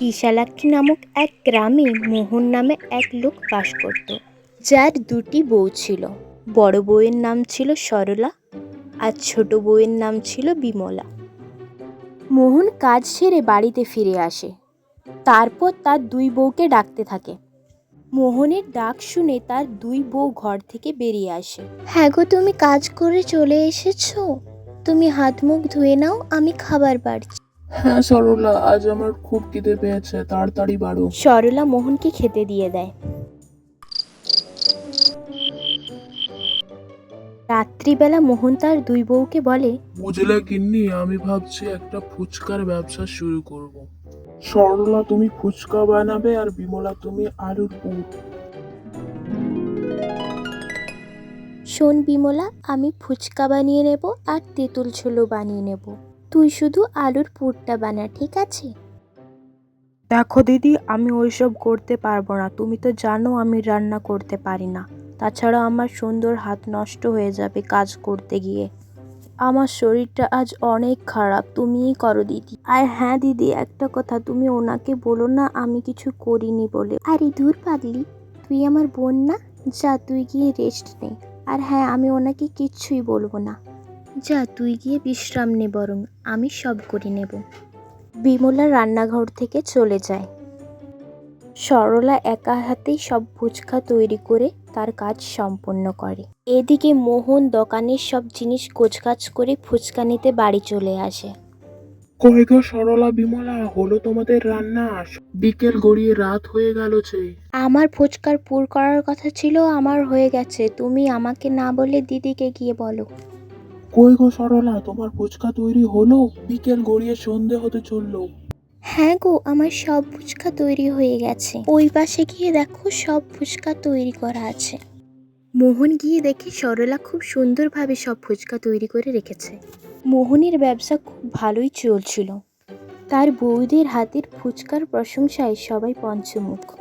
বিশালাক্ষী নামক এক গ্রামে মোহন নামে এক লোক বাস করত, যার দুটি বউ ছিল। বড় বউয়ের নাম ছিল সরলা আর ছোট বউয়ের নাম ছিল বিমলা। মোহন কাজ সেরে বাড়িতে ফিরে আসে। তারপর তার দুই বউকে ডাকতে থাকে। মোহনের ডাক শুনে তার দুই বউ ঘর থেকে বেরিয়ে আসে। হ্যাঁ গো, তুমি কাজ করে চলে এসেছ। তুমি হাত মুখ ধুয়ে নাও, আমি খাবার বাড়ছি। হ্যাঁ সরলা আজ আমার খুব খিদে পেয়েছে তাড়াতাড়ি বাড়ো। সরলা মোহনকে খেতে দিয়ে দেয়। রাত্রিবেলা মোহন তার দুই বউকে বলে বুঝলে গিন্নি আমি ভাবছি একটা ফুচকার ব্যবসা শুরু করব। সরলা তুমি ফুচকা বানাবে আর বিমলা তুমি আলুর পুর। শোন বিমলা আমি ফুচকা বানিয়ে নেব আর তেঁতুল ছোলো বানিয়ে নেব। তুই শুধু আলুর পুরটা বানা ঠিক আছে? দেখো দিদি আমি ওইসব করতে পারব না। তুমি তো জানো আমি রান্না করতে পারি না। তাছাড়া আমার সুন্দর হাত নষ্ট হয়ে যাবে কাজ করতে গিয়ে। আমার শরীরটা আজ অনেক খারাপ তুমিই করো দিদি। আর হ্যাঁ দিদি একটা কথা তুমি ওনাকে বলো না আমি কিছু করিনি বলে। আরে দূর পাগলি তুই আমার বোন না? যা তুই গিয়ে রেস্ট নে। আর হ্যাঁ আমি ওনাকে কিচ্ছুই বলব না। যা তুই গিয়ে বিশ্রাম নে বরং আমি সব করে নেব। বিমলা রান্নাঘর থেকে চলে যায়। সরলা একা হাতেই সব ফুচকা তৈরি করে তার কাজ সম্পন্ন করে। এদিকে মোহন দোকানের সব জিনিস গোছগাছ করে ফুচকা নিতে বাড়ি চলে আসে। কই গো সরলা বিমলা হলো তোমাদের রান্না। বিকেল গড়িয়ে রাত হয়ে গেল যে। আমার ফুচকার পুর করার কথা ছিল আমার হয়ে গেছে। তুমি আমাকে না বলে দিদিকে গিয়ে বলো। কই গো সরলা তোমার ফুচকা তৈরি হলো? বিকেল গড়িয়ে সন্ধে হতে চলল। হ্যাঁ গো আমার সব ফুচকা তৈরি হয়ে গেছে। ওই পাশে গিয়ে দেখো সব ফুচকা তৈরি করা আছে। মোহন গিয়ে দেখে সরলা খুব সুন্দরভাবে সব ফুচকা তৈরি করে রেখেছে। মোহনের ব্যবসা খুব ভালোই চলছিল। তার বউদের হাতের ফুচকার প্রশংসায় সবাই পঞ্চমুখ।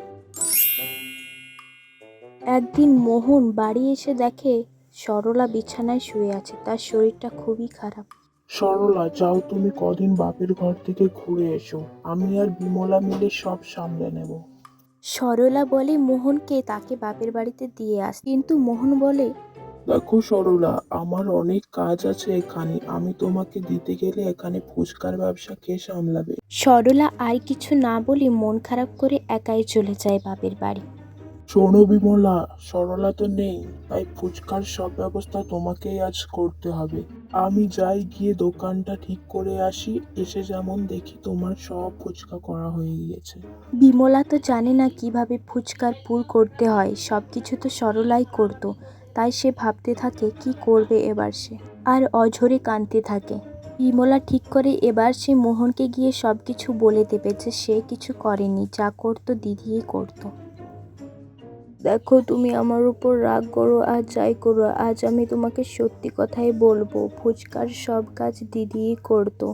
একদিন মোহন বাড়ি এসে দেখে সরলা বিছানায় শুয়ে আছে তার শরীরটা খুবই খারাপ। সরলা যাও তুমি কদিন বাপের ঘর থেকে ঘুরে এসো। আমি আর বিমলা মিলে সব সামলে নেব। সরলা বলে মোহনকে তাকে বাপের বাড়িতে দিয়ে আস। কিন্তু মোহন বলে দেখো সরলা আমার অনেক কাজ আছে এখানে। আমি তোমাকে দিতে গেলে এখানে ফুচকার ব্যবসা কে সামলাবে? সরলা আর কিছু না বলে মন খারাপ করে একাই চলে যায় বাপের বাড়ি। শোনো বিমলা, সরলা তো নেই, তাই ফুচকার সব ব্যবস্থা তোমাকেই আজ করতে হবে। আমি যাই গিয়ে দোকানটা ঠিক করে আসি, এসে যেমন দেখি তোমার সব ফুচকা করা হয়ে গিয়েছে। বিমলা তো জানে না কীভাবে ফুচকার পুর করতে হয় সব কিছু তো সরলাই করতো, তাই সে ভাবতে থাকে কি করবে এবার সে, আর অঝরে কাঁদতে থাকে। বিমলা ঠিক করে এবার সে মোহনকে গিয়ে সব কিছু বলে দেবে যে সে কিছু করেনি, যা করতো দিদিই করতো। দেখো তুমি আমার উপর রাগ করো আর যাই করো আজ আমি তোমাকে সত্যি কথাই বলব ফুচকার সব কাজ দিদিই করতো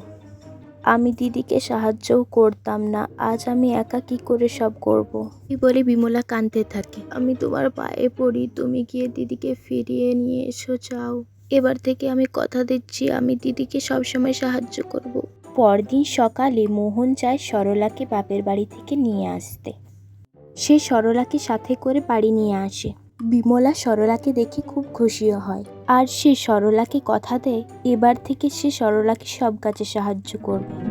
আমি দিদিকে সাহায্যও করতাম না আজ আমি একা কি করে সব করব। এই বলে বিমলা কাঁদতে থাকে আমি তোমার পায়ে পড়ি তুমি গিয়ে দিদিকে ফিরিয়ে নিয়ে এসো চাও এবার থেকে আমি কথা দিচ্ছি আমি দিদিকে সবসময় সাহায্য করব। পরদিন সকালে মোহন যায় সরলাকে বাপের বাড়ি থেকে নিয়ে আসতে সে সরলাকে সাথে করে বাড়ি নিয়ে আসে। বিমলা সরলাকে দেখে খুব খুশিও হয়। আর সে সরলাকে কথা দেয়, এবার থেকে সে সরলাকে সব কাজে সাহায্য করবে।